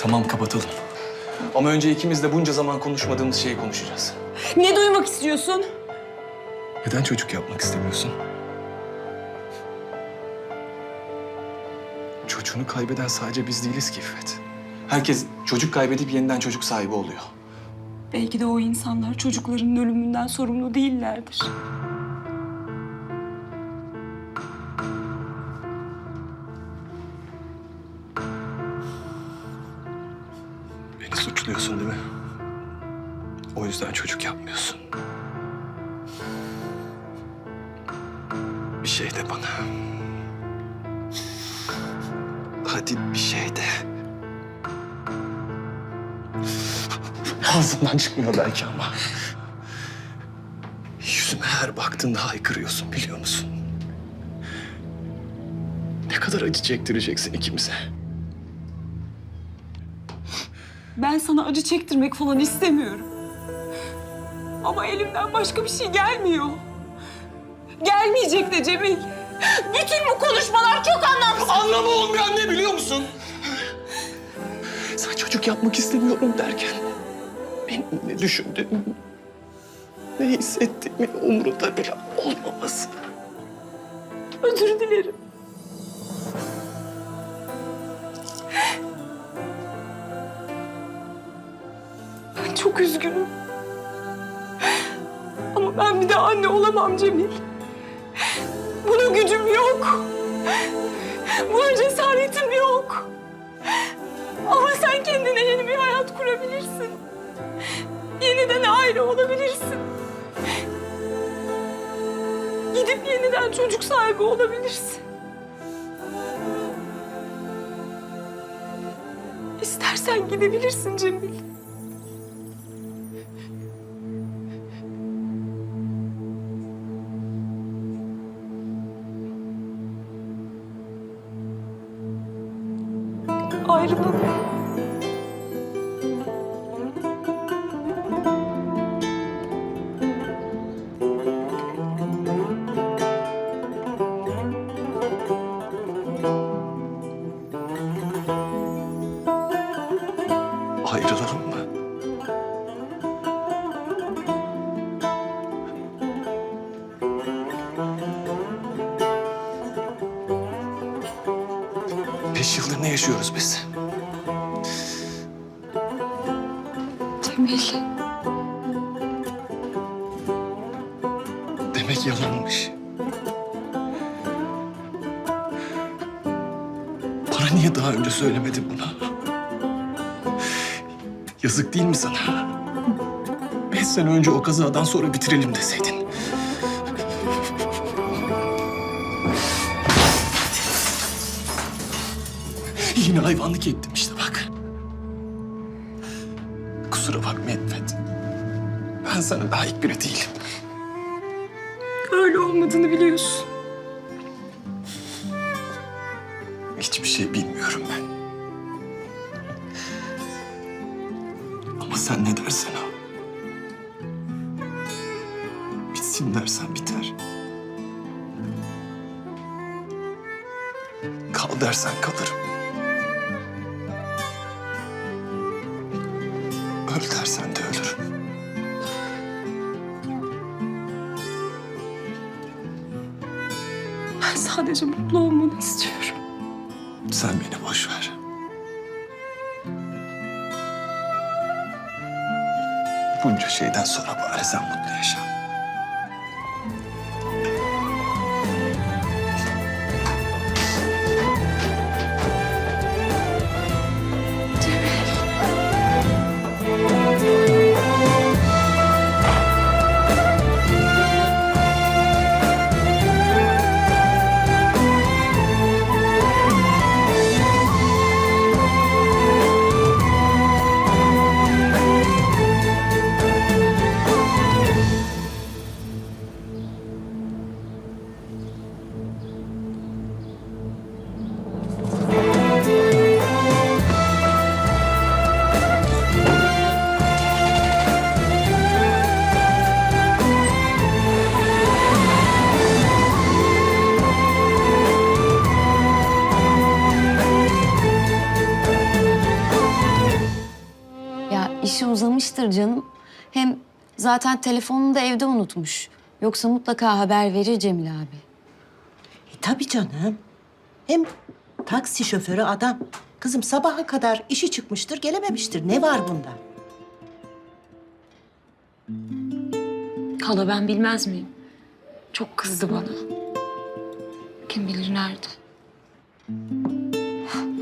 Tamam kapatalım. Ama önce ikimiz de bunca zaman konuşmadığımız şeyi konuşacağız. Ne duymak istiyorsun? Neden çocuk yapmak istemiyorsun? Çocuğunu kaybeden sadece biz değiliz ki İffet. Herkes çocuk kaybedip yeniden çocuk sahibi oluyor. Belki de o insanlar çocuklarının ölümünden sorumlu değillerdir. Yüzden çocuk yapmıyorsun. Bir şey de bana. Hadi bir şey de. Ağzından çıkmıyor belki ama. Yüzüme her baktığında haykırıyorsun biliyor musun? Ne kadar acı çektireceksin ikimize. Ben sana acı çektirmek falan istemiyorum. Ama elimden başka bir şey gelmiyor. Gelmeyecek de Cemil. Bütün bu konuşmalar çok anlamsız. Anlamı olmayan ne biliyor musun? Sen çocuk yapmak istemiyorum derken benim ne düşündüğümü, ne hissettiğimi umurunda bile olmaması. Özür dilerim. Ben çok üzgünüm. Ben bir daha anne olamam Cemil. Buna gücüm yok. Buna cesaretim yok. Ama sen kendine yeni bir hayat kurabilirsin. Yeniden aile olabilirsin. Gidip yeniden çocuk sahibi olabilirsin. İstersen gidebilirsin Cemil. Ayrılalım. Demek yalanmış. Bana niye daha önce söylemedin bunu? Yazık değil mi sana? Beş sene önce o kazadan sonra bitirelim deseydin. Yine hayvanlık ettim işte bak. Kusura bakma Etmet. Ben sana layık biri değilim. Olmadığını biliyorsun. Hiçbir şey bilmiyorum ben. Ama sen ne dersen o. Bitsin dersen biter. Kal dersen kalırım. Öl dersen sadece mutlu olmanı istiyorum. Sen beni boş ver. Bunca şeyden sonra bari sen mutlu yaşa. Hem zaten telefonunu da evde unutmuş. Yoksa mutlaka haber verir Cemil abi. E, tabii canım. Hem taksi şoförü adam. Kızım sabaha kadar işi çıkmıştır, gelememiştir. Ne var bunda? Hala ben bilmez miyim? Çok kızdı bana. Kim bilir nerede.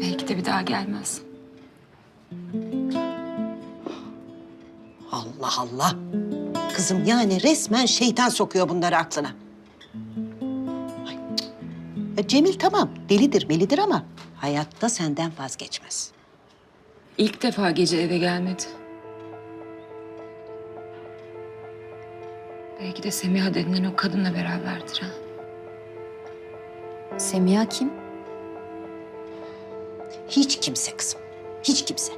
Belki de bir daha gelmez. Allah Allah. Kızım yani resmen şeytan sokuyor bunları aklına. Ay. Ya Cemil tamam delidir melidir ama hayatta senden vazgeçmez. İlk defa gece eve gelmedi. Belki de Semiha denilen o kadınla beraberdir ha. Semiha kim? Hiç kimse kızım. Hiç kimse.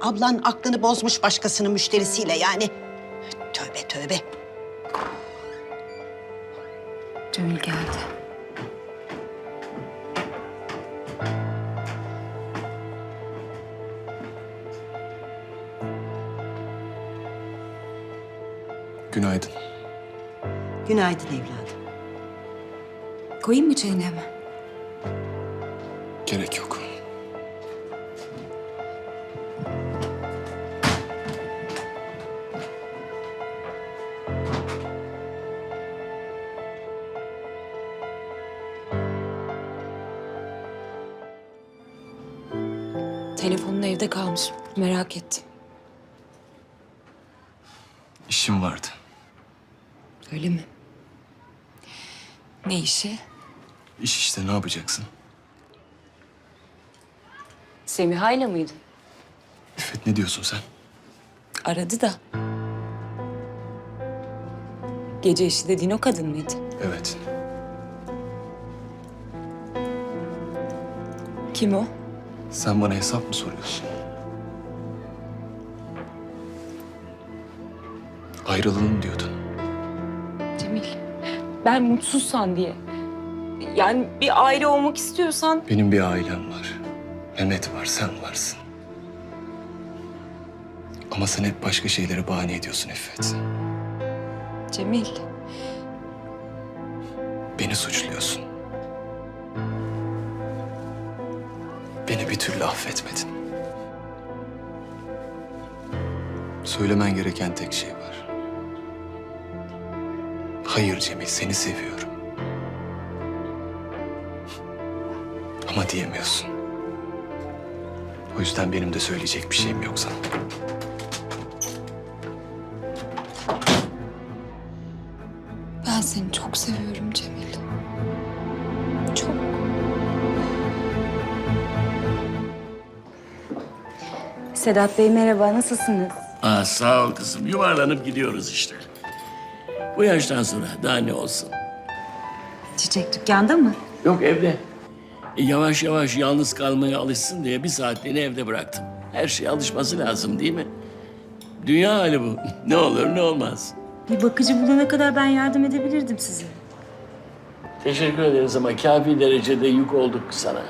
Ablan aklını bozmuş başkasının müşterisiyle yani. Tövbe tövbe. Cemil geldi. Günaydın. Günaydın evladım. Koyayım mı çayını hemen? Telefonun evde kalmış. Merak ettim. İşim vardı. Öyle mi? Ne işi? İş işte ne yapacaksın? Semiha'yla mıydın? İffet ne diyorsun sen? Aradı da. Gece işi dediğin o kadın mıydı? Evet. Kim o? Sen bana hesap mı soruyorsun? Ayrılalım diyordun. Cemil. Ben mutsuzsan diye. Yani bir aile olmak istiyorsan Benim bir ailem var. Mehmet var, sen varsın. Ama sen hep başka şeylere bahane ediyorsun İffet. Cemil. Beni suçluyorsun. Bir türlü affetmedin. Söylemen gereken tek şey var. Hayır Cemil, seni seviyorum. Ama diyemiyorsun. O yüzden benim de söyleyecek bir şeyim yok sana. Ben seni çok seviyorum Cemil. Çok. Sedat Bey merhaba, nasılsınız? Aa, sağ ol kızım. Yuvarlanıp gidiyoruz işte. Bu yaştan sonra daha ne olsun? Çiçek dükkanda mı? Yok evde. E, yavaş yavaş yalnız kalmaya alışsın diye bir saatliğine evde bıraktım. Her şeye alışması lazım değil mi? Dünya hali bu. Ne olur ne olmaz. Bir bakıcı bulana kadar ben yardım edebilirdim size. Teşekkür ederiz ama kafi derecede yük olduk sana.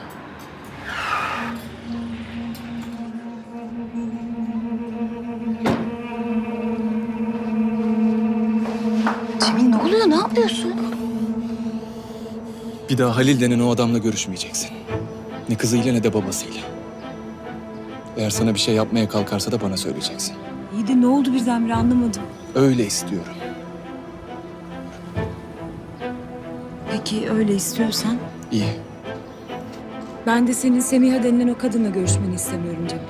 Yapıyorsun? Bir daha Halil denen o adamla görüşmeyeceksin. Ne kızıyla ne de babasıyla. Eğer sana bir şey yapmaya kalkarsa da bana söyleyeceksin. İyi de ne oldu birdenbire anlamadım. Öyle istiyorum. Peki öyle istiyorsan? İyi. Ben de senin Semiha denilen o kadınla görüşmeni istemiyorum Cemil.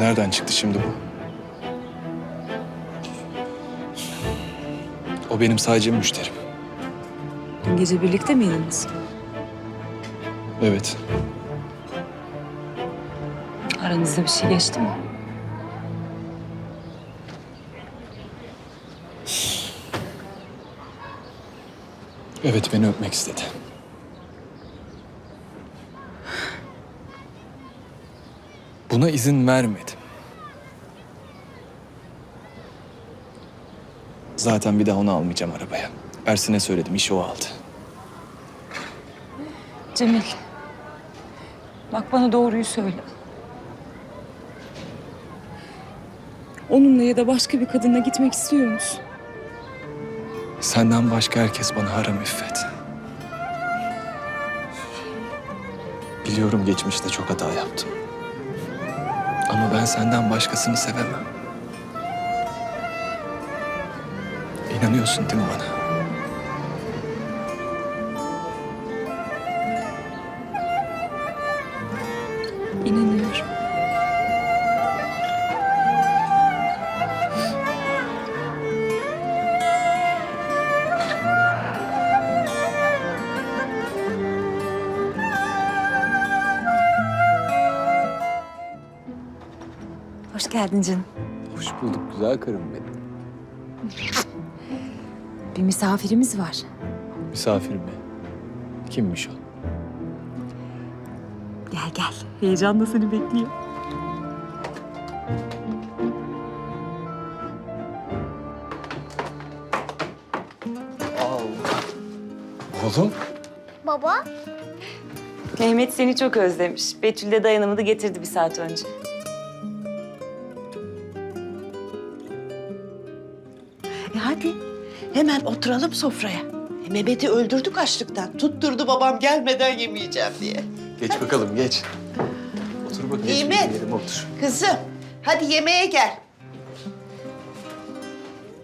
Nereden çıktı şimdi bu? O benim sadece müşterim. Dün gece birlikte miydiniz? Evet. Aranızda bir şey geçti mi? Evet beni öpmek istedi. Buna izin vermedim. Zaten bir daha onu almayacağım arabaya. Ersin'e söyledim, işi o aldı. Cemil. Bak bana doğruyu söyle. Onunla ya da başka bir kadınla gitmek istiyor musun? Senden başka herkes bana haram İffet. Biliyorum geçmişte çok hata yaptım. Ama ben senden başkasını sevemem. İnanıyorsun değil mi bana? İnanıyorum. Hoş geldin canım. Hoş bulduk güzel karım benim. Bir misafirimiz var. Misafir mi? Kimmiş o? Gel gel. Heyecanla seni bekliyor. Oğlum. Baba, Mehmet seni çok özlemiş. Betül de dayanımını getirdi bir saat önce. Hemen oturalım sofraya. E, Mehmet'i öldürdük açlıktan. Tutturdu babam gelmeden yemeyeceğim diye. Geç bakalım geç. Otur bakayım. Nimet. Yerim, otur. Kızım hadi yemeğe gel.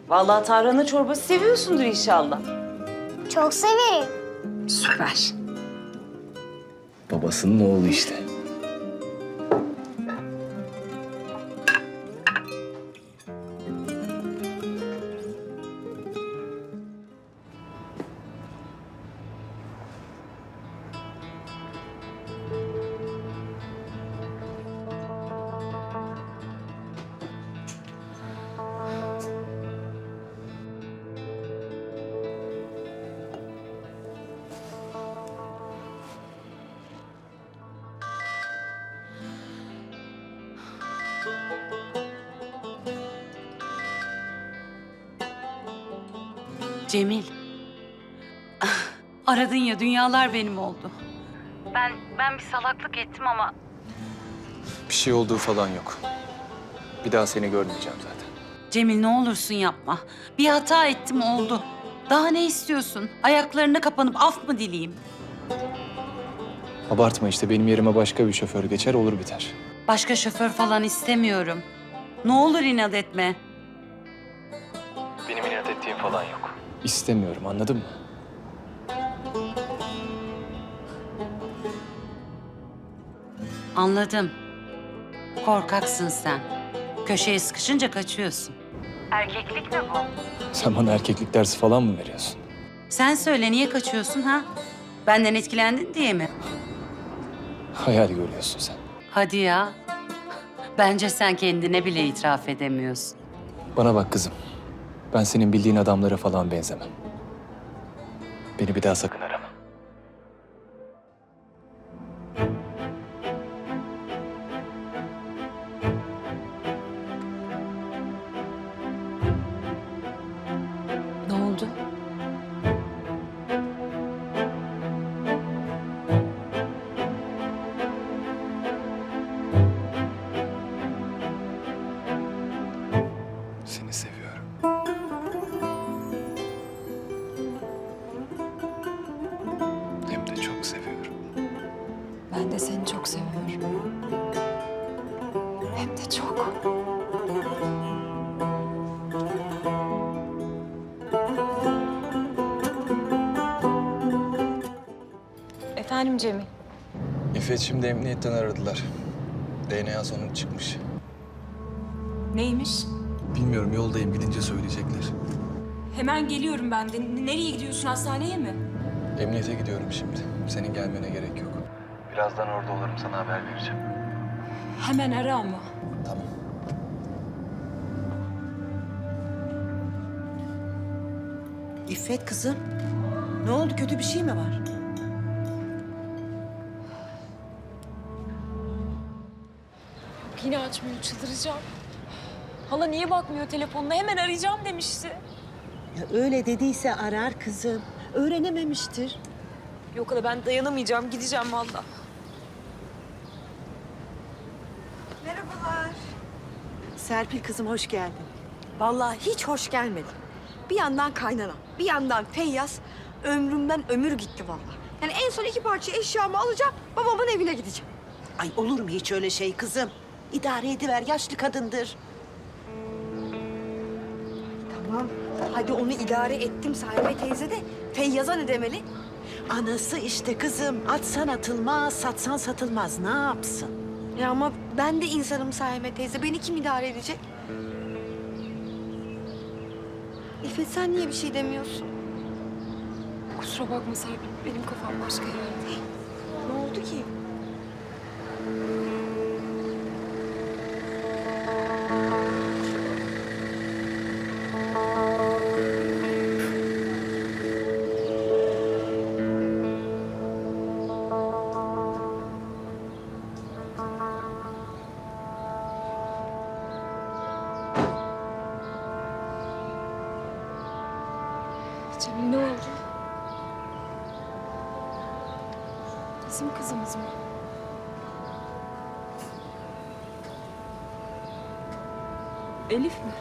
Vallahi tarhana çorbası seviyorsundur inşallah. çok severim. Süper. Babasının oğlu işte. Cemil. Ah, Aradın ya dünyalar benim oldu. Ben ben bir salaklık ettim ama Bir şey olduğu falan yok. Bir daha seni görmeyeceğim zaten. Cemil ne olursun yapma. Bir hata ettim oldu. Daha ne istiyorsun? Ayaklarına kapanıp af mı dileyeyim? Abartma işte benim yerime başka bir şoför geçer olur biter. Başka şoför falan istemiyorum. Ne olur inat etme. İstemiyorum anladın mı? Anladım. Korkaksın sen. Köşeye sıkışınca kaçıyorsun. Erkeklik mi bu? Sen bana erkeklik dersi falan mı veriyorsun? Sen söyle niye kaçıyorsun ha? Benden etkilendin diye mi? Hayal görüyorsun sen. Hadi ya. Bence sen kendine bile itiraf edemiyorsun. Bana bak kızım. Ben senin bildiğin adamlara falan benzemem. Beni bir daha sakın Cemil. İffet şimdi emniyetten aradılar. DNA sonucu çıkmış. Neymiş? Bilmiyorum yoldayım gidince söyleyecekler. Hemen geliyorum ben de. N- Nereye gidiyorsun? Hastaneye mi? Emniyete gidiyorum şimdi. Senin gelmene gerek yok. Birazdan orada olurum sana haber vereceğim. Hemen ara ama. Tamam. İffet kızım. Ne oldu kötü bir şey mi var? yine açmıyor çıldıracağım. Hala niye bakmıyor telefonuna hemen arayacağım demişti. Ya öyle dediyse arar kızım. Öğrenememiştir. Yok hala ben dayanamayacağım gideceğim valla. Merhabalar. Serpil kızım hoş geldin. Vallahi hiç hoş gelmedim. Bir yandan kaynana, bir yandan Feyyaz. Ömrümden ömür gitti vallahi. Yani en son iki parça eşyamı alacağım, babamın evine gideceğim. Ay olur mu hiç öyle şey kızım? İdare ediver yaşlı kadındır. Tamam, hadi onu idare ettim Saime teyze de. Feyyaz'a ne demeli? Anası işte kızım. Atsan atılmaz, satsan satılmaz. Ne yapsın? Ya ama ben de insanım Saime teyze. Beni kim idare edecek? İffet sen niye bir şey demiyorsun? Kusura bakma Serpil. Benim kafam başka yerde. Ne oldu ki? Bizim kızımız mı? Elif mi?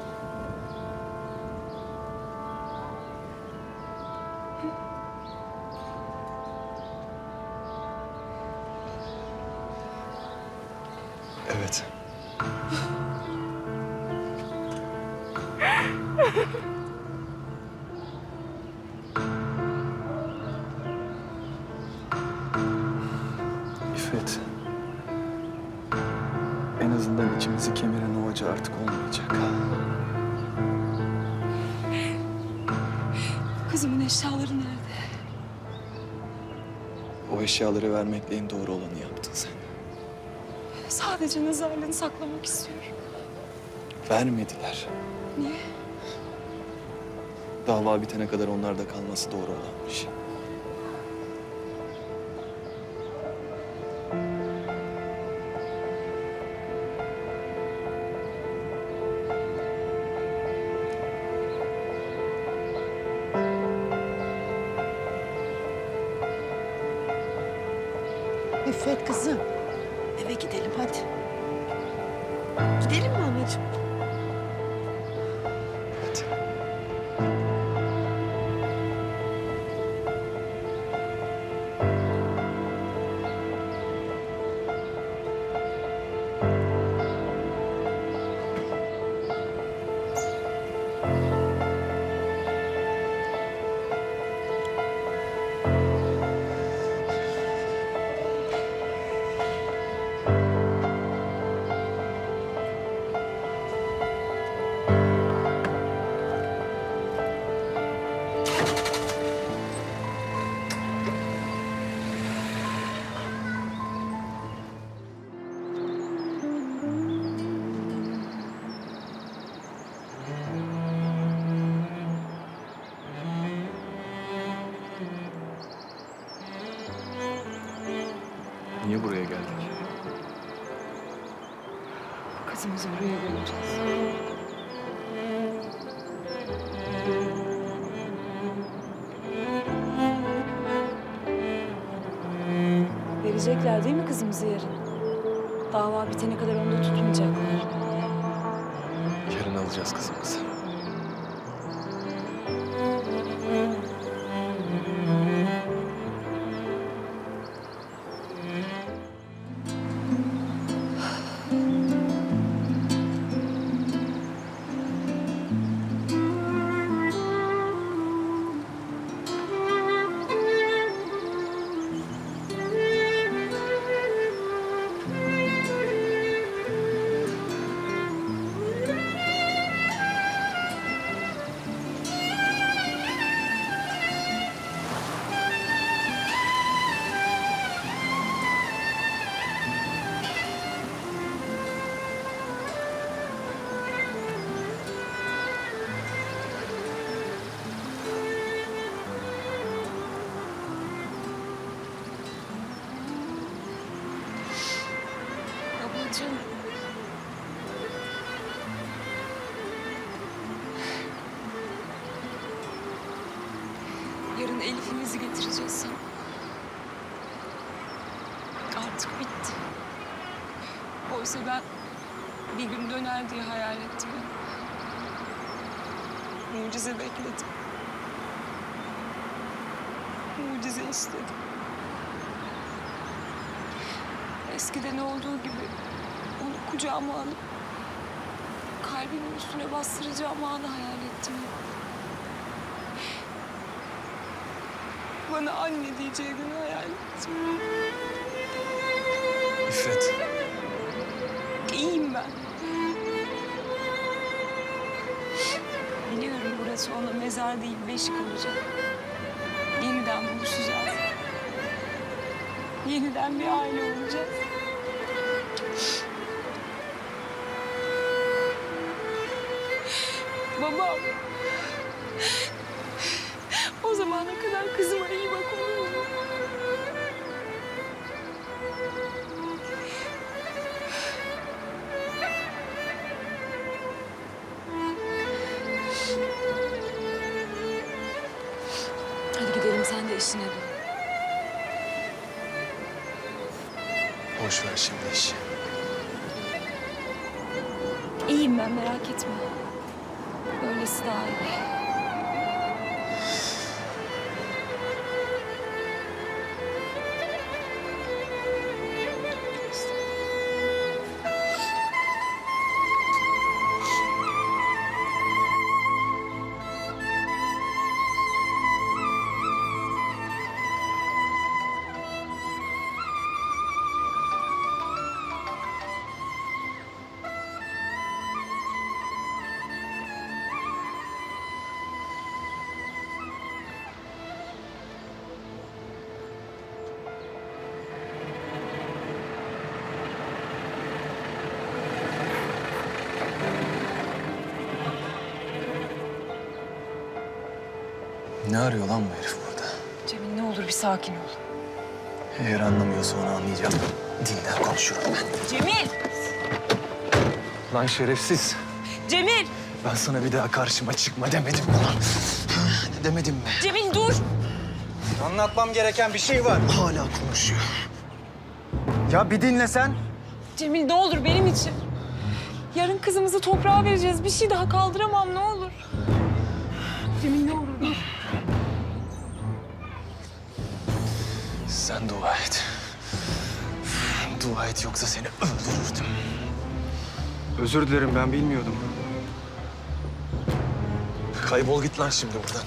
İffet. En azından içimizi kemiren o acı artık olmayacak. Kızımın eşyaları nerede? O eşyaları vermekle en doğru olanı yaptın sen. Sadece nazarlığını saklamak istiyorum. Vermediler. Niye? Dava bitene kadar onlarda kalması doğru olanmış. İffet kızım. Eve gidelim hadi. Gidelim mi anneciğim? Kızımızı buraya göreceğiz. Verecekler değil mi kızımızı yarın? Dava bitene kadar onda tutmayacaklar. Yarın alacağız kızımızı. Babacığım. Yarın Elif'imizi getireceğiz. Artık bitti. Oysa ben Bir gün döner diye hayal ettim. Mucize bekledim. Mucize istedim. Eskiden olduğu gibi kucağıma alıp kalbimin üstüne bastıracağım anı hayal ettim. Bana anne diyeceğini hayal ettim. İffet. İyiyim ben. Biliyorum burası ona mezar değil, beşik olacak. Yeniden buluşacağız. Yeniden bir aile olacağız. Babam. O zamana kadar kızıma iyi bak olur mu? Hadi gidelim sen de işine dön. Boş ver şimdi işi. İyiyim ben merak etme. Böylesi daha iyi. Ne arıyor lan bu herif burada? Cemil ne olur bir sakin ol. Eğer anlamıyorsa onu anlayacağım. Dinler konuşurum ben. Cemil! Lan şerefsiz. Cemil! Ben sana bir daha karşıma çıkma demedim mi lan? Ne demedim mi? Cemil dur! Anlatmam gereken bir şey var. Hala konuşuyor. Ya bir dinle sen. Cemil ne olur benim için. Yarın kızımızı toprağa vereceğiz. Bir şey daha kaldıramam ne olur. Cemil ne olur. Sen dua et. Dua et yoksa seni öldürürdüm. Özür dilerim ben bilmiyordum. Kaybol git lan şimdi buradan.